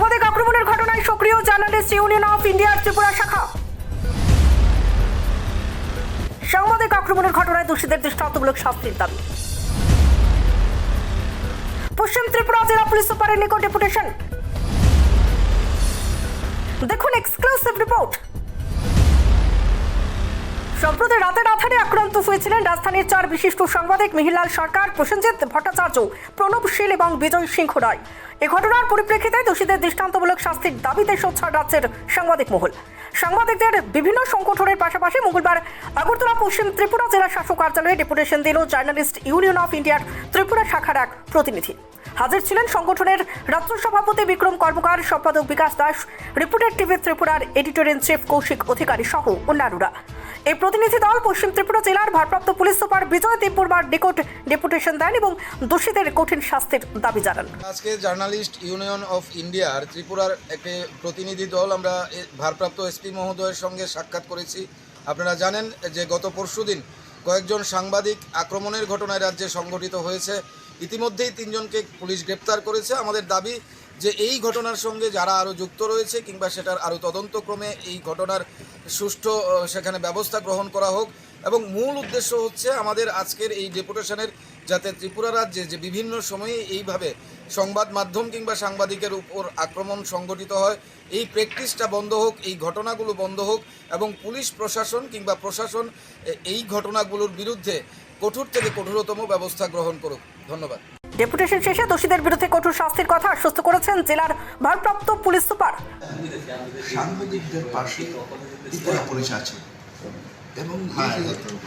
সাংবাদিক আক্রমণের ঘটনায় সক্রিয় জার্নালিস্ট ইউনিয়ন অফ ইন্ডিয়ার ত্রিপুরা শাখা। সাংবাদিক আক্রমণের ঘটনায় দোষীদের দৃষ্টান্তমূলক শাস্তির দাবি। পশ্চিম ত্রিপুরা জেলা পুলিশ সুপারের নিকট ডেপুটেশন। দেখুন এক্সক্লুসিভ রিপোর্ট সম্প্রতি রাতের আধারে আক্রান্ত হয়েছিলেন রাজধানীর চার বিশিষ্ট সাংবাদিক মিহিরলাল সরকার, প্রসেনজিৎ ভট্টাচার্য, প্রণব শীল এবং বিজয় সিংহ রায়। এ ঘটনার পরিপ্রেক্ষিতে দোষীদের দৃষ্টান্তমূলক শাস্তির দাবিতে সোচ্চার রাজ্যের সাংবাদিক মহল। সাংবাদিকদের বিভিন্ন সংগঠনের পাশাপাশি মঙ্গলবার আগরতলা পশ্চিম ত্রিপুরা জেলা শাসক কার্যালয়ে ডেপুটেশন দিল জার্নালিস্ট ইউনিয়ন অফ ইন্ডিয়ার ত্রিপুরা শাখার এক প্রতিনিধি। হাজির ছিলেন সংগঠনের রাজ্য সভাপতি বিক্রম কর্মকার, সম্পাদক বিকাশ দাস, রিপোর্টার টিভি ত্রিপুরার editor in chief Koushik Adhikari সহ অন্যান্যরা। এই প্রতিনিধি দল পশ্চিম ত্রিপুরা জেলার ভারপ্রাপ্ত পুলিশ সুপার বিজয় দেববর্মার নিকট ডেপুটেশন দেন এবং দোষীদের কঠিন শাস্তির দাবি জানান। আজকে জার্নালিস্ট ইউনিয়ন অফ ইন্ডিয়ার ত্রিপুরার একটি প্রতিনিধি দল আমরা ভারপ্রাপ্ত এসপি মহোদয়ের সঙ্গে সাক্ষাৎ করেছি। আপনারা জানেন যে গত পরশুদিন কয়েকজন সাংবাদিক আক্রমণের ঘটনায় রাজ্যে সংঘটিত হয়েছে। ইতিমধ্যেই তিনজনকে পুলিশ গ্রেপ্তার করেছে। আমাদের দাবি যে এই ঘটনার সঙ্গে যারা আরও যুক্ত রয়েছে কিংবা সেটার আরও তদন্তক্রমে এই ঘটনার সুষ্ঠু সেখানে ব্যবস্থা গ্রহণ করা হোক। এবং মূল উদ্দেশ্য হচ্ছে আমাদের আজকের এই ডেপুটেশনের যাতে ত্রিপুরা রাজ্যে যে বিভিন্ন সময়ে এইভাবে সংবাদ মাধ্যম কিংবা সাংবাদিকের উপর আক্রমণ সংগঠিত হয়, এই প্র্যাকটিসটা বন্ধ হোক, এই ঘটনাগুলো বন্ধ হোক এবং পুলিশ প্রশাসন কিংবা প্রশাসন এই ঘটনাগুলোর বিরুদ্ধে কঠোর থেকে কঠোরতম ব্যবস্থা গ্রহণ করুক। ধন্যবাদ। ডেপুটেশন শেষে দোষীদের বিরুদ্ধে কঠোর শাস্তির কথা আশ্বস্ত করেছেন জেলার ভারপ্রাপ্ত পুলিশ সুপার। সাংবাদিকদের পাশে পুলিশ আছে। এবং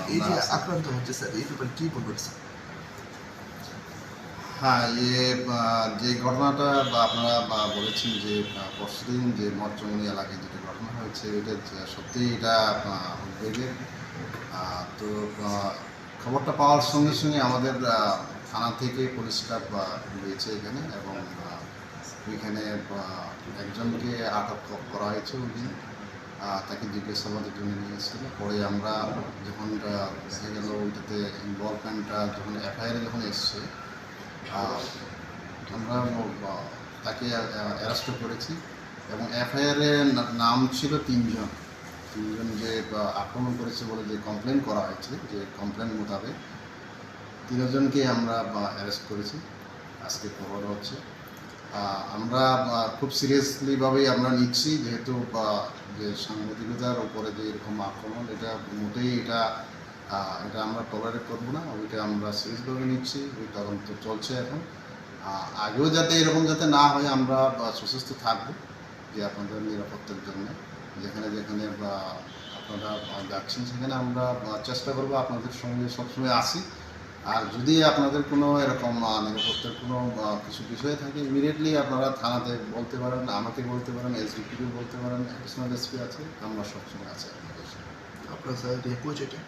এই যে আক্রান্ত হচ্ছে স্যার এই ব্যাপারে কি বলবেন স্যার? হ্যাঁ ইয়ে আহ, যে ঘটনাটা বা আপনারা বা বলেছেন যে পরশুদিন যে মঠচমনি এলাকায় যেটা ঘটনা হয়েছে এটা যে- সত্যিই এটা আহ, উদ্বেগের। আহ, তো আহ, খবরটা পাওয়ার সঙ্গে সঙ্গে আমাদের আহ, থানা থেকে পরিষ্কার বা রয়েছে এখানে এবং ওইখানে একজনকে আটক করা হয়েছে ওই দিন তাকে জিজ্ঞাসাবাদের জন্য নিয়ে এসেছিল। পরে আমরা যখন দেখা গেল ওইটাতে ইনভলভমেন্টটা যখন এফআইআর যখন এসছে আমরা তাকে অ্যারেস্ট করেছি এবং এফআইআরে নাম ছিল তিনজন। তিনজন যে আক্রমণ করেছে বলে যে কমপ্লেন করা হয়েছে, যে কমপ্লেন মোতাবেক তিনজনকে আমরা অ্যারেস্ট করেছি। আজকে খবর হচ্ছে। আমরা খুব সিরিয়াসলিভাবেই আমরা নিচ্ছি, যেহেতু যে সাংবাদিকতার উপরে যে এরকম আক্রমণ, এটা মোটেই এটা এটা আমরা টলারেট করব না। ওইটা আমরা সিরিয়াসভাবে নিচ্ছি, ওই তদন্ত চলছে এখন। আগেও যাতে এরকম যাতে না হয়, আমরা সুস্থ থাকব যে আপনাদের নিরাপত্তার জন্য। যেখানে যেখানে আপনারা যাচ্ছেন, সেখানে আমরা চেষ্টা করব আপনাদের সঙ্গে সবসময় আসি। আর যদি আপনাদের কোনো এরকম নিরাপত্তার কোনো কিছু বিষয় থাকে ইমিডিয়েটলি আপনারা থানাতে বলতে পারেন আমাকে বলতে পারেন এসডিপিকে বলতে পারেন অ্যাডিশনাল এসপি আছে আমরা সবসময় আছি আপনাদের। আপনার স্যার রেপো যেটা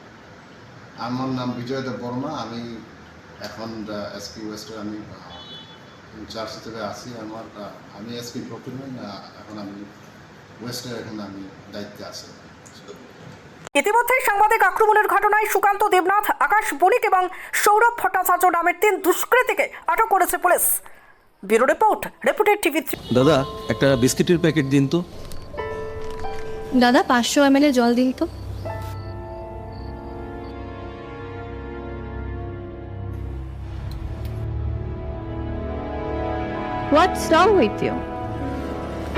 আমার নাম বিজয় দেব বর্মা আমি এখন এসপি ওয়েস্টের আমি ইনচার্জ হিসেবে আছি আমার আমি এসপি প্রক্রিমেন্ট এখন আমি ওয়েস্টের এখন আমি দায়িত্বে আছি ইতিমধ্যে সাংবাদিক আক্রমণের ঘটনায় সুকান্ত দেবনাথ আকাশ বণিক এবং সৌরভ ভট্টাচার্য নামের তিন দুষ্কৃতীকে আটক করেছে police. Bureau report reputed TV দাদা একটা বিস্কিটের প্যাকেট দিন তো। দাদা পাঁচশো এম জল দিন তো। হোয়াটস রং উইথ ইউ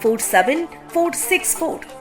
47464